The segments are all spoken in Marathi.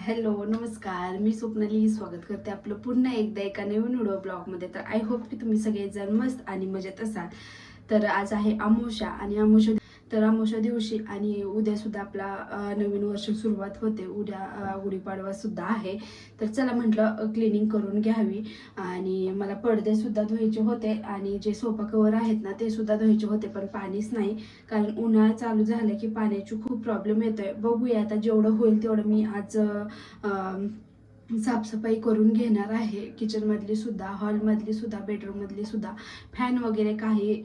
हॅलो नमस्कार. मी स्वप्नाली स्वागत करते आपलं पुन्हा एकदा एका नवीन व्हिडिओ ब्लॉगमध्ये. तर आय होप की तुम्ही सगळेजण मस्त आणि मजेत असाल. तर आज आहे अमोशा आणि अमोशा तर अमोशा दिवशी आणि उद्या सुद्धा आपला नवीन वर्ष सुरुवात होते. उद्या गुढीपाडवासुद्धा गुढीपाडवा सुद्धा आहे. तर चला म्हटलं क्लिनिंग करून घ्यावी. आणि मला पडदे सुद्धा धुवायचे होते आणि जे सोफा कवर आहेत ना ते सुद्धा धुवायचे होते पण पाणीच नाही. कारण उन्हाळा चालू झाला की पाण्याची खूप प्रॉब्लेम येतोय. बघूया आता जेवढं होईल तेवढं मी आज साफसफाई करून घेणार आहे. किचनमधली सुद्धा हॉलमधली सुद्धा बेडरूममधली सुद्धा फॅन वगैरे काही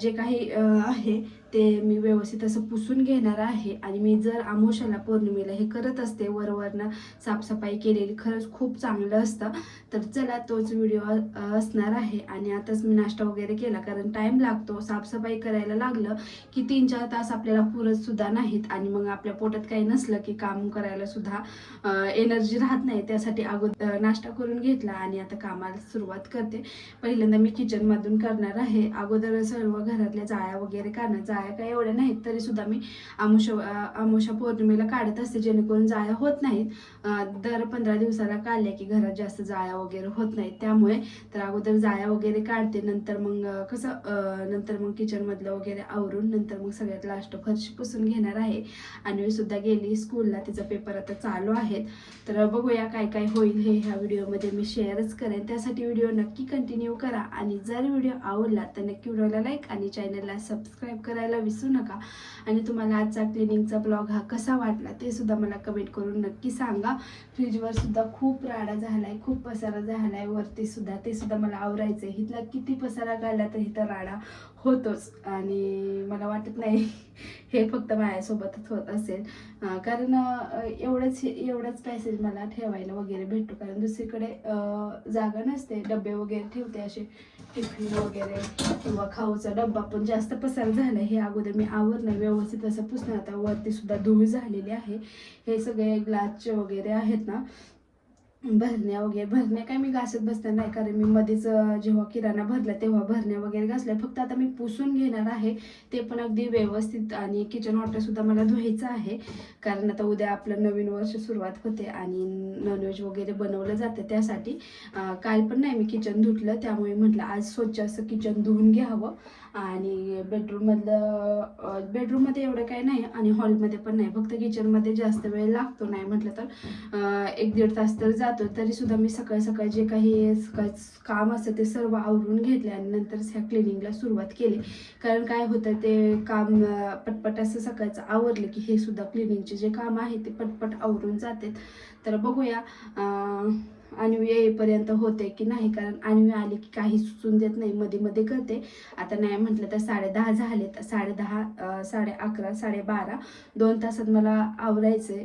जे काही आहे ते मी व्यवस्थित असं पुसून घेणार आहे. आणि मी जर आमोशाला पौर्णिमेला हे करत असते वरवरनं साफसफाई केलेली खरंच खूप चांगलं असतं. तर चला तोच व्हिडिओ असणार आहे. आणि आताच मी नाश्ता वगैरे केला कारण टाईम लागतो. साफसफाई करायला लागलं की तीन चार तास आपल्याला पुरतसुद्धा नाहीत. आणि मग आपल्या पोटात काही नसलं की काम करायला सुद्धा एनर्जी राहत नाही. त्यासाठी अगोदर नाश्ता करून घेतला आणि आता कामाला सुरुवात करते. पहिल्यांदा मी किचनमधून करणार आहे. अगोदर सर्व घरातल्या जाळ्या वगैरे काढणं जाळ्या काही एवढ्या नाहीत तरी सुद्धा मी आमुषा आमुषा पौर्णिमेला काढत असते जेणेकरून जाळ्या होत नाहीत. दर पंधरा दिवसाला काढल्या की घरात जास्त जाळ्या वगैरे होत नाहीत. त्यामुळे तर अगोदर जाळ्या वगैरे काढते नंतर मग कसं नंतर मग किचनमधलं वगैरे आवरून नंतर मग सगळ्यात लास्ट फरशी पुसून घेणार आहे. आणि मी सुद्धा गेली स्कूलला तिचा पेपर आता चालू आहेत. तर बघूया काय काय होईल हे ह्या व्हिडिओमध्ये मी शेअरच करेन. त्यासाठी व्हिडिओ नक्की कंटिन्यू करा. आणि जर व्हिडिओ आवडला तर नक्की व्हिडिओला लाईक आणि चॅनलला सबस्क्राईब करायला विसरू नका. आणि तुम्हाला आजचा क्लिनिंगचा ब्लॉग हा कसा वाटला ते सुद्धा मला कमेंट करून नक्की सांगा. फ्रीजवर सुद्धा खूप राडा झालाय खूप पसारा झालाय वरती सुद्धा ते सुद्धा मला आवरायचं आहे इथला किती पसारा घाला तर इथं राडा होतोच. आणि मला वाटत नाही हे फक्त माझ्यासोबतच होत असेल. कारण एवढंच एवढंच पॅसेज मला ठेवायला वगैरे भेटतो. कारण दुसरीकडे जागा नसते. डबे वगैरे ठेवते असे. टिफिन वगैरे किंवा खाऊचा डब्बा पण जास्त पसार झाला हे अगोदर मी आवरणं व्यवस्थित असं पुसणं. आता वरतीसुद्धा धूळ झालेली आहे. हे सगळे ग्लासचे वगैरे आहेत ना. भरण्या वगैरे भरण्या काय मी घासत बसणार नाही. कारण मी मध्येच जेव्हा किराणा भरला तेव्हा भरण्या वगैरे घासल्या. फक्त आता मी पुसून घेणार आहे. ते पण अगदी व्यवस्थित आणि किचन वॉटर सुद्धा मला धुवायचं आहे. कारण आता उद्या आपलं नवीन वर्ष सुरुवात होते आणि नॉनव्हेज वगैरे बनवलं जातं त्यासाठी. काल पण नाही मी किचन धुतलं. त्यामुळे म्हटलं आज स्वच्छ असं किचन धुवून घ्यावं. आणि बेडरूममधलं बेडरूममध्ये एवढं काही नाही आणि हॉलमध्ये पण नाही. फक्त किचनमध्ये जास्त वेळ लागतो नाही म्हटलं तर. एक दीड तास तर जातो. तरीसुद्धा मी सकाळी सकाळी जे काही काम असतं ते सर्व आवरून घेतले आणि नंतरच ह्या क्लिनिंगला सुरुवात केली. कारण काय होतं ते काम पटपट असं सकाळचं आवरलं की हे सुद्धा क्लिनिंगचे जे काम आहे ते पटपट आवरून जाते तर बघूया अन्वी येईपर्यंत होते की नाही? कारण अन्वी आली की काही सुचून देत नाही. मध्ये मध्ये करते. आता नाही म्हटलं तर साडे दहा झाले. तर साडेदहा साडे अकरा साडे बारा दोन तासात मला आवरायचे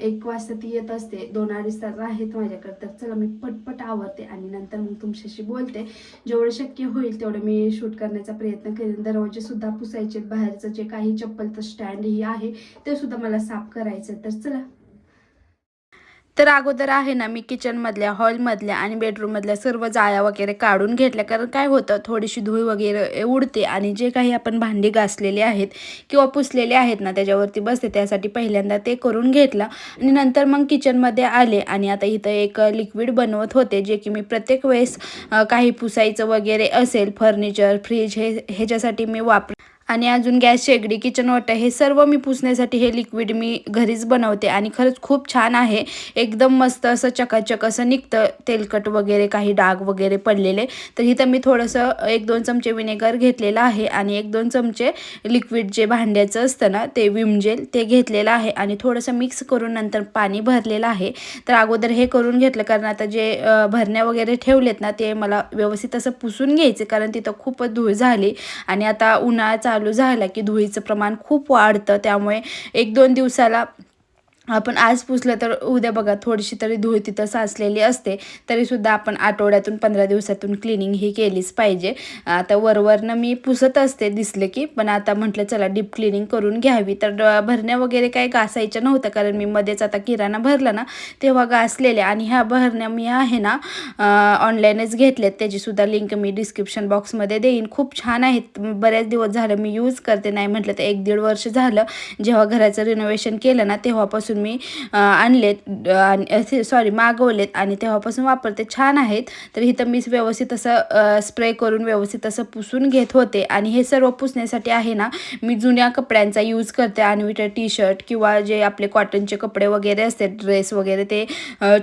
एक वाजता ती येत असते. दोन अडीच तास आहेत माझ्याकडे. तर चला मी पटपट आवरते आणि नंतर मग तुमच्याशी बोलते. जेवढं शक्य होईल तेवढं मी शूट करण्याचा प्रयत्न करेन. दरवाजे सुद्धा पुसायचे बाहेरचं जे काही चप्पलचं स्टँड ही आहे ते सुद्धा मला साफ करायचं तर चला. तर अगोदर आहे ना मी किचनमधल्या हॉलमधल्या आणि बेडरूममधल्या सर्व जाळ्या वगैरे काढून घेतल्या. कारण काय होतं थोडीशी धूळ वगैरे उडते आणि जे काही आपण भांडी घासलेली आहेत किंवा पुसलेले आहेत ना त्याच्यावरती बसते त्यासाठी पहिल्यांदा ते करून घेतलं. आणि नंतर मग किचनमध्ये आले आणि आता इथं एक लिक्विड बनवत होते जे की मी प्रत्येक वेळेस काही पुसायचं वगैरे असेल फर्निचर फ्रीज हे ह्याच्यासाठी मी वापर आणि अजून गॅस शेगडी किचन वॉटर हे सर्व मी पुसण्यासाठी हे लिक्विड मी घरीच बनवते आणि खरंच खूप छान आहे. एकदम मस्त असं चकाचक असं निघतं तेलकट वगैरे काही डाग वगैरे पडलेले. तर इथं मी थोडंसं एक दोन चमचे विनेगर घेतलेलं आहे आणि एक दोन चमचे लिक्विड जे भांड्याचं असतं ना ते विम जेल ते घेतलेलं आहे आणि थोडंसं मिक्स करून नंतर पाणी भरलेलं आहे. तर अगोदर हे करून घेतलं कारण आता जे भरण्या वगैरे ठेवलेत ना ते मला व्यवस्थित असं पुसून घ्यायचे कारण तिथं खूपच धूळ झाली. आणि आता उन्हाळा चालू झाला की धुळीचं प्रमाण खूप वाढतं. त्यामुळे एक दोन दिवसाला आपण आज पुसलं तर उद्या बघा थोडीशी तरी धूळ तिथं साचलेली असते. तरीसुद्धा आपण आठवड्यातून पंधरा दिवसातून क्लिनिंग ही केलीच पाहिजे. आता वरवरनं मी पुसत असते दिसले की पण आता म्हटलं चला डीप क्लिनिंग करून घ्यावी. तर भरण्या वगैरे काही घासायच्या नव्हत्या कारण मी मध्येच आता किराणा भरला ना तेव्हा घासलेल्या. आणि ह्या भरण्या मी आहे ना ऑनलाईनच घेतल्यात. त्याचीसुद्धा लिंक मी डिस्क्रिप्शन बॉक्समध्ये देईन. खूप छान आहेत. बऱ्याच दिवस झालं मी यूज करते. नाही म्हटलं तर एक दीड वर्ष झालं. जेव्हा घराचं रिनोव्हेशन केलं ना तेव्हापासून तेव्हापासून मी आणलेत आणि सॉरी मागवलेत आणि तेव्हापासून वापरते. छान आहेत. तर इथं मी व्यवस्थित असं स्प्रे करून व्यवस्थित असं पुसून घेत होते. आणि हे सर्व पुसण्यासाठी आहे ना मी जुन्या कपड्यांचा यूज करते. आणि टी शर्ट किंवा जे आपले कॉटनचे कपडे वगैरे असते ड्रेस वगैरे ते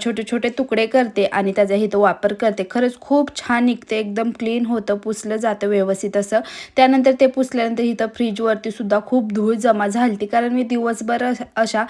छोटे छोटे तुकडे करते आणि त्याचा इथं वापर करते. खरंच खूप छान निघते. एकदम क्लीन होतं पुसलं जातं व्यवस्थित असं. त्यानंतर ते पुसल्यानंतर इथं फ्रीजवरती सुद्धा खूप धूळ जमा झाली कारण मी दिवसभर अशा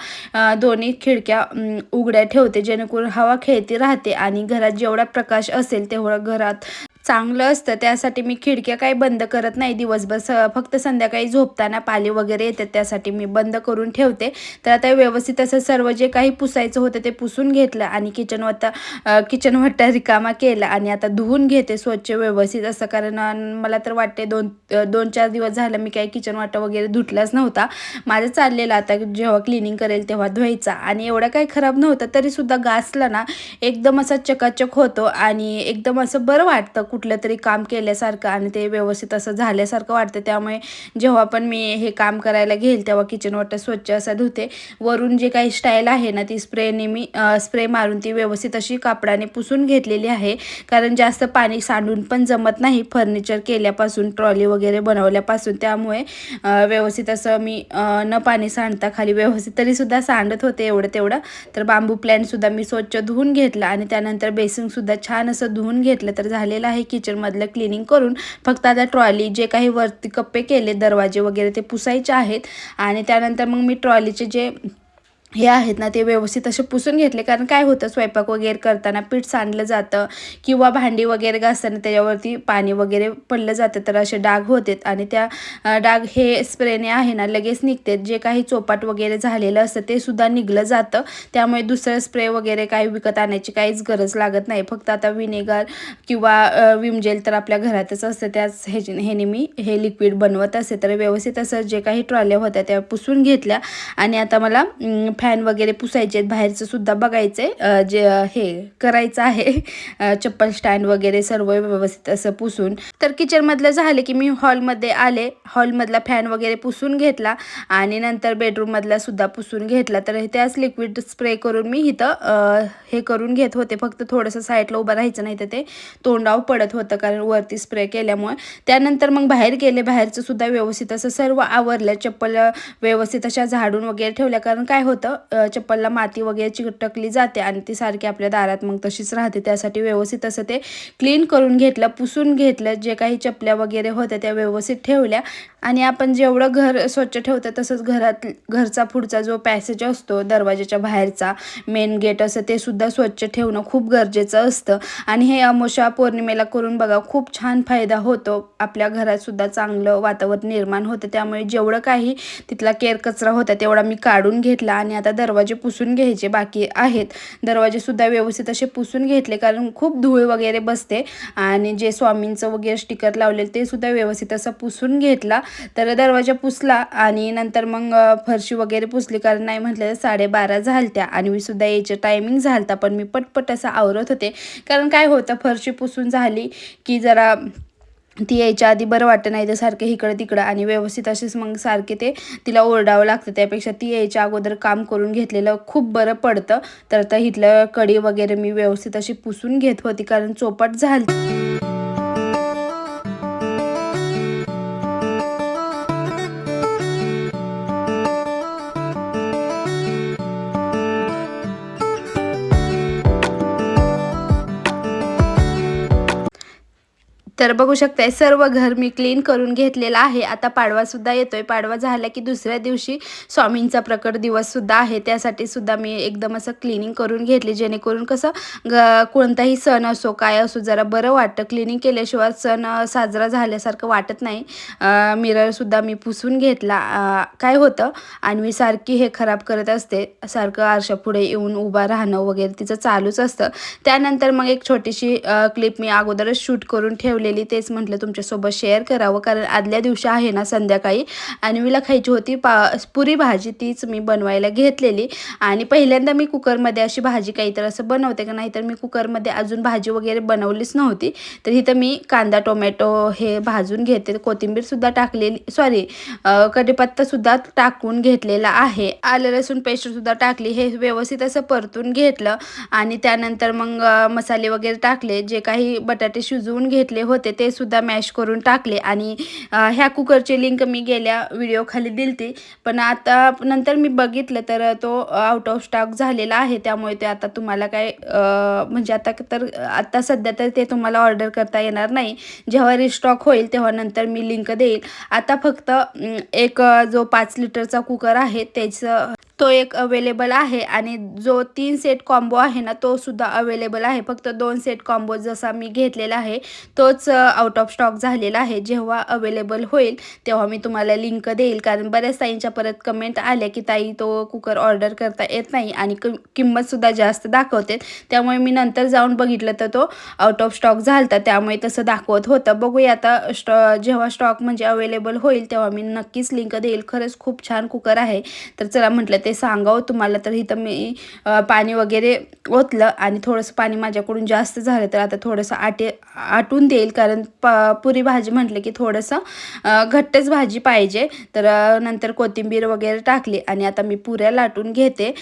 दोन्ही खिडक्या उघड्या ठेवते जेणेकरून हवा खेळती राहते आणि घरात जेवढा प्रकाश असेल तेवढं घरात चांगलं असतं. त्यासाठी मी खिडक्या काही बंद करत नाही दिवसभर. स फक्त संध्याकाळी झोपताना पाले वगैरे येतात. त्यासाठी मी बंद करून ठेवते. तर आता व्यवस्थित असं सर्व जे काही पुसायचं होतं ते पुसून घेतलं आणि किचन वत्ता किचन वट्टा रिकामा केला आणि आता धुवून घेते स्वच्छ व्यवस्थित. असं कारण मला तर वाटते दोन दोन चार दिवस झालं मी काही किचन वाटा वगैरे धुतलाच नव्हता. माझं चाललेलं आता जेव्हा क्लिनिंग करेल तेव्हा धुवायचा. आणि एवढं काही खराब नव्हतं. तरीसुद्धा गासला ना एकदम असा चकाचक होतो आणि एकदम असं बरं वाटतं. कुठलं तरी काम केल्यासारखं आणि ते व्यवस्थित असं झाल्यासारखं वाटतं. त्यामुळे जेव्हा पण मी हे काम करायला घेईल तेव्हा किचन वाटा स्वच्छ असं धुते. वरून जे काही स्टाईल आहे ना ती स्प्रेने मी स्प्रे मारून ती व्यवस्थित अशी कापडाने पुसून घेतलेली आहे. कारण जास्त पाणी सांडून पण जमत नाही. फर्निचर केल्यापासून ट्रॉली वगैरे बनवल्यापासून. त्यामुळे व्यवस्थित असं मी न पाणी सांडता खाली व्यवस्थित तरीसुद्धा सांडत होते एवढं तेवढं. तर बांबू प्लॅनसुद्धा मी स्वच्छ धुवून घेतला आणि त्यानंतर बेसिनसुद्धा छान असं धुवून घेतलं. तर झालेलं आहे किचनमधलं क्लिनिंग करून फक्त आता ट्रॉली जे काही वरती कप्पे केले दरवाजे वगैरे ते पुसायचे आहेत. आणि त्यानंतर मग मी ट्रॉलीचे जे हे आहेत ना ते व्यवस्थित असे पुसून घेतले. कारण काय होतं स्वयंपाक वगैरे करताना पीठ सांडलं जातं किंवा भांडी वगैरे घासताना त्याच्यावरती पाणी वगैरे पडलं जातं तर असे डाग होतात. आणि त्या डाग हे स्प्रेने आहे ना लगेच निघते जे काही चोपाट वगैरे झालेलं असतं ते सुद्धा निघलं जातं. त्यामुळे दुसरं स्प्रे वगैरे काही विकत आणायची काहीच गरज लागत नाही. फक्त आता विनेगर किंवा विमजेल विम जेल तर आपल्या घरातच असतं. त्याच ह्याची ह्याने मी हे लिक्विड बनवत असते तर व्यवस्थित असं जे काही ट्रॉल्या होत्या त्या पुसून घेतल्या. आणि आता मला फॅ फॅन वगैरे पुसायचे आहेत बाहेरचं सुद्धा बघायचं. आहे जे हे करायचं आहे. चप्पल स्टँड वगैरे सर्व व्यवस्थित असं पुसून. तर किचनमधलं झालं की मी हॉलमध्ये आले. हॉलमधला फॅन वगैरे पुसून घेतला आणि नंतर बेडरूममधला सुद्धा पुसून घेतला. तर त्याच लिक्विड स्प्रे करून मी इथं हे करून घेत होते. फक्त थोडंसं साईडला उभं राहायचं नाही तर ते तोंडाव पडत होतं कारण वरती स्प्रे केल्यामुळे. त्यानंतर मग बाहेर गेले. बाहेरचं सुद्धा व्यवस्थित असं सर्व आवरलं. चप्पल व्यवस्थित अशा झाडून वगैरे ठेवल्या. कारण काय होतं जातं चप्पलला माती वगैरे चिकटकली जाते आणि ती सारखी आपल्या दारात मग तशीच राहते. त्यासाठी व्यवस्थित असं ते क्लीन करून घेतलं पुसून घेतलं. जे काही चपल्या वगैरे होत्या त्या व्यवस्थित ठेवल्या. आणि आपण जेवढं घर स्वच्छ ठेवतं तसंच घरात घरचा पुढचा जो पॅसेज असतो दरवाजाच्या बाहेरचा मेन गेट असं ते सुद्धा स्वच्छ ठेवणं खूप गरजेचं असतं. आणि हे अमोशा पौर्णिमेला करून बघा खूप छान फायदा होतो. आपल्या घरात सुद्धा चांगलं वातावरण निर्माण होतं. त्यामुळे जेवढं काही तिथला केर कचरा होता तेवढा मी काढून घेतला आणि आता दरवाजे पुसून घ्यायचे बाकी आहेत. दरवाजे सुद्धा व्यवस्थित असे पुसून घेतले कारण खूप धूळ वगैरे बसते. आणि जे स्वामींचं वगैरे स्टिकर लावलेलं ते सुद्धा व्यवस्थित असं पुसून घेतला. तर दरवाजा पुसला आणि नंतर मग फरशी वगैरे पुसली. कारण नाही म्हटलं तर साडेबारा झालत्या आणि मी सुद्धा यायचं टायमिंग झालता पण मी पटपट असं आवरत होते. कारण काय होतं फरशी पुसून झाली की जरा ती यायच्या आधी बरं वाटतं नाही तर सारखं इकडं तिकडं आणि व्यवस्थित असेच मग सारखे ते तिला ओरडावं लागतं. त्यापेक्षा ती यायच्या अगोदर काम करून घेतलेलं खूप बरं पडतं. तर आता इथलं कडी वगैरे मी व्यवस्थित अशी पुसून घेत होती कारण चोपट झाली तर बघू शकताय सर्व घर मी क्लीन करून घेतलेलं आहे. आता पाडवा सुद्धा येतोय. पाडवा झाला की दुसऱ्या दिवशी स्वामींचा प्रकट दिवस सुद्धा आहे. त्यासाठी सुद्धा मी एकदम असं क्लिनिंग करून घेतली. जेणेकरून कसं ग कोणताही सण असो काय असो जरा बरं वाटतं. क्लिनिंग केल्याशिवाय सण साजरा झाल्यासारखं वाटत नाही. मिररसुद्धा मी पुसून घेतला. काय होतं आणि मी सारखी हे खराब करत असते. सारखं आरशापुढे येऊन उभा राहणं वगैरे तिचं चालूच असतं. त्यानंतर मग एक छोटीशी क्लिप मी अगोदरच शूट करून ठेवली बनवलेली तेच म्हटलं तुमच्यासोबत शेअर करावं. कारण आदल्या दिवशी आहे ना संध्याकाळी. आणि मला खायची होती पा पुरी भाजी तीच मी बनवायला घेतलेली. आणि पहिल्यांदा मी कुकरमध्ये अशी भाजी काहीतर असं बनवते का नाहीतर मी कुकरमध्ये अजून भाजी वगैरे बनवलीच नव्हती. तर इथं मी कांदा टोमॅटो हे भाजून घेते. कोथिंबीरसुद्धा टाकलेली सॉरी कढीपत्तासुद्धा टाकून घेतलेला आहे. आलं लसूण पेस्टसुद्धा टाकली. हे व्यवस्थित असं परतून घेतलं. आणि त्यानंतर मग मसाले वगैरे टाकले. जे काही बटाटे शिजवून घेतले होते ते सुद्धा मॅश करून टाकले. आणि ह्या कुकरची लिंक मी गेल्या व्हिडिओ खाली दिलती. पण आता नंतर मी बघितलं तर तो आउट ऑफ स्टॉक झालेला आहे. त्यामुळे ते आता तुम्हाला काय म्हणजे आता तर आता सध्या तर ते तुम्हाला ऑर्डर करता येणार नाही. जेव्हा रिस्टॉक होईल तेव्हा नंतर मी लिंक देईल. आता फक्त एक जो पाच लिटरचा कुकर आहे त्याचं तो एक अवेलेबल आहे आणि जो तीन सेट कॉम्बो आहे ना तो सुद्धा अवेलेबल आहे. फक्त दोन सेट कॉम्बो जसा मी घेतलेला आहे तोच आउट ऑफ स्टॉक झालेला आहे. जेव्हा अवेलेबल होईल तेव्हा मी तुम्हाला लिंक देईल. कारण बऱ्याच ताईंच्या परत कमेंट आल्या की ताई तो कुकर ऑर्डर करता येत नाही आणि क किंमतसुद्धा जास्त दाखवते त्यामुळे मी नंतर जाऊन बघितलं तर तो आउट ऑफ स्टॉक झालता. त्यामुळे तसं दाखवत होतं. बघूया आता स्टॉ जेव्हा स्टॉक म्हणजे अवेलेबल होईल तेव्हा मी नक्कीच लिंक देईल. खरंच खूप छान कुकर आहे. तर चला म्हटलं ते सांगावं. तुम्हाला तर इथं मी पाणी वगैरे ओतलं आणि थोडंसं पाणी माझ्याकडून जास्त झालं तर आता थोडंसं आटे आटून देईल. कारण प पुरी भाजी म्हटलं की थोडंसं घट्टच भाजी पाहिजे. तर नंतर कोथिंबीर वगैरे टाकली आणि आता मी पुऱ्या लाटून घेते.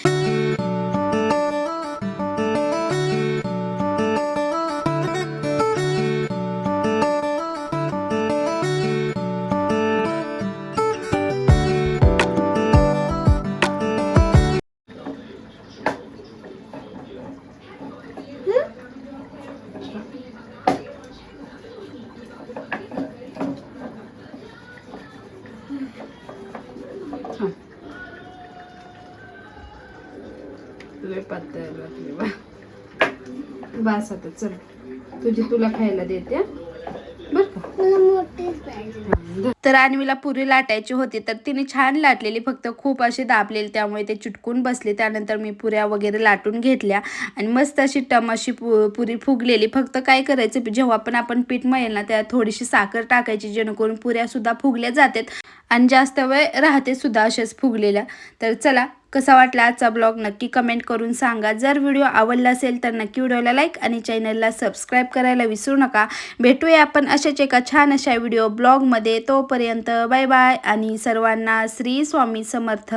लय पातळ लागली. बा. बास आता चल. तुझी तुला खायला देते तर अन्वीला पुरी लाटायची होती तर तिने छान लाटलेली फक्त खूप अशी दाबलेली त्यामुळे ते चिटकून बसले. त्यानंतर मी पुऱ्या वगैरे लाटून घेतल्या. आणि मस्त अशी टम अशी पु पुरी फुगलेली. फक्त काय करायचं जेव्हा पण आपण पीठ मळेल ना त्यात थोडीशी साखर टाकायची जेणेकरून पुऱ्यासुद्धा फुगल्या जातात. आणि जास्त वेळ राहते सुद्धा अशाच फुगलेल्या. तर चला कसा वाटला आजचा ब्लॉग नक्की कमेंट करून सांगा. जर व्हिडिओ आवडला असेल तर नक्की व्हिडिओला लाईक आणि चॅनलला सबस्क्राईब करायला विसरू नका. भेटूया आपण अशाच एका छान अशा व्हिडिओ ब्लॉगमध्ये. तोपर्यंत बाय बाय आणि सर्वांना श्री स्वामी समर्थ.